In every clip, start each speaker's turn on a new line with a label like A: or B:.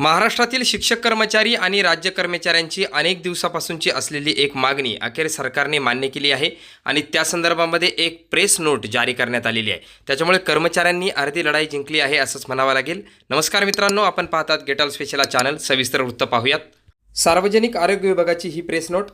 A: महाराष्ट्रातील शिक्षक कर्मचारी आणि राज्य कर्मचाऱ्यांची अनेक दिवसापासूनची असलेली एक मागणी अखेर सरकारने मान्य केली आहे आणि त्या संदर्भामध्ये एक प्रेस नोट जारी करण्यात आलेली आहे. त्याच्यामुळे कर्मचाऱ्यांनी अर्धी लढाई जिंकली आहे असंच म्हणावं लागेल. नमस्कार मित्रांनो आपण पाहतात गेटल स्पेशला चॅनल सविस्तर वृत्त पाहूयात. सार्वजनिक आरोग्य विभागाची ही प्रेस नोट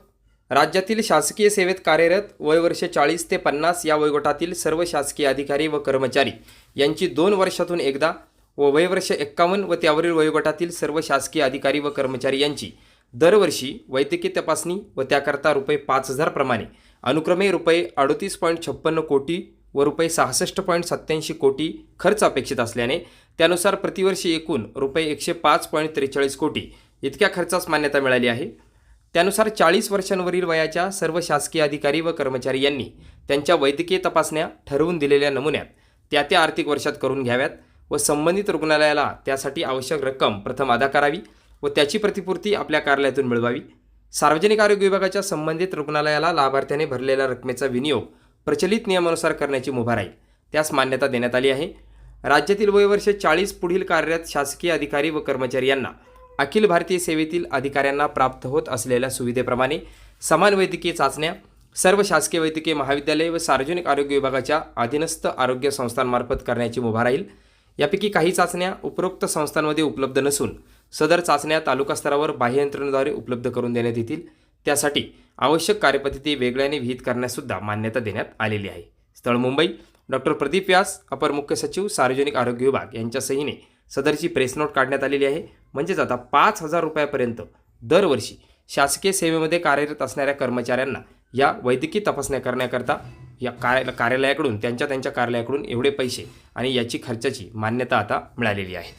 A: राज्यातील शासकीय सेवेत कार्यरत वयवर्ष चाळीस ते पन्नास या वयोगटातील सर्व शासकीय अधिकारी व कर्मचारी यांची दोन वर्षातून एकदा व वयवर्ष एक्कावन्न व त्यावरील वयोगटातील सर्व शासकीय अधिकारी व कर्मचारी यांची दरवर्षी वैद्यकीय तपासणी व त्याकरता रुपये पाच हजारप्रमाणे अनुक्रमे रुपये अडतीस पॉईंट छप्पन्न कोटी व रुपये सहासष्ट पॉईंट सत्त्याऐंशी कोटी खर्च अपेक्षित असल्याने त्यानुसार प्रतिवर्षी एकूण रुपये एकशे पाच पॉईंट त्रेचाळीस कोटी इतक्या खर्चास मान्यता मिळाली आहे. त्यानुसार चाळीस वर्षांवरील वयाच्या सर्व शासकीय अधिकारी व कर्मचारी यांनी त्यांच्या वैद्यकीय तपासण्या ठरवून दिलेल्या नमुन्यात त्या त्या आर्थिक वर्षात करून घ्याव्यात. व संबंधित रुग्णालयाला त्यासाठी आवश्यक रक्कम प्रथम अदा करावी व त्याची प्रतिपूर्ती आपल्या कार्यालयातून मिळवावी. सार्वजनिक आरोग्य विभागाच्या संबंधित रुग्णालयाला लाभार्थ्याने भरलेल्या रकमेचा विनियोग प्रचलित नियमानुसार करण्याची मुभा राहील त्यास मान्यता देण्यात आली आहे. राज्यातील वयवर्ष चाळीस पुढील कार्यरत शासकीय अधिकारी व कर्मचारी यांना अखिल भारतीय सेवेतील अधिकाऱ्यांना प्राप्त होत असलेल्या सुविधेप्रमाणे समान वैद्यकीय चाचण्या सर्व शासकीय वैद्यकीय महाविद्यालय व सार्वजनिक आरोग्य विभागाच्या अधीनस्थ आरोग्य संस्थांमार्फत करण्याची मुभा राहील यापैकी काही चाचण्या उपरोक्त संस्थांमध्ये उपलब्ध नसून सदर चाचण्या तालुका स्तरावर बाह्ययंत्रणेद्वारे उपलब्ध करून देण्यात येतील. त्यासाठी आवश्यक कार्यपद्धती वेगळ्याने विहित करण्याससुद्धा मान्यता देण्यात आलेली आहे. स्थळ मुंबई डॉक्टर प्रदीप व्यास अपर मुख्य सचिव सार्वजनिक आरोग्य विभाग यांच्या सहीने सदरची प्रेस नोट काढण्यात आलेली आहे. म्हणजेच आता पाच हजार रुपयापर्यंत दरवर्षी शासकीय सेवेमध्ये कार्यरत असणाऱ्या कर्मचाऱ्यांना या वैद्यकीय तपासण्या करण्याकरता या कार्य कार्यालयाकडून त्यांच्या त्यांच्या कार्यालयाकडून एवढे पैसे आणि याची खर्चाची मान्यता आता मिळालेली आहे.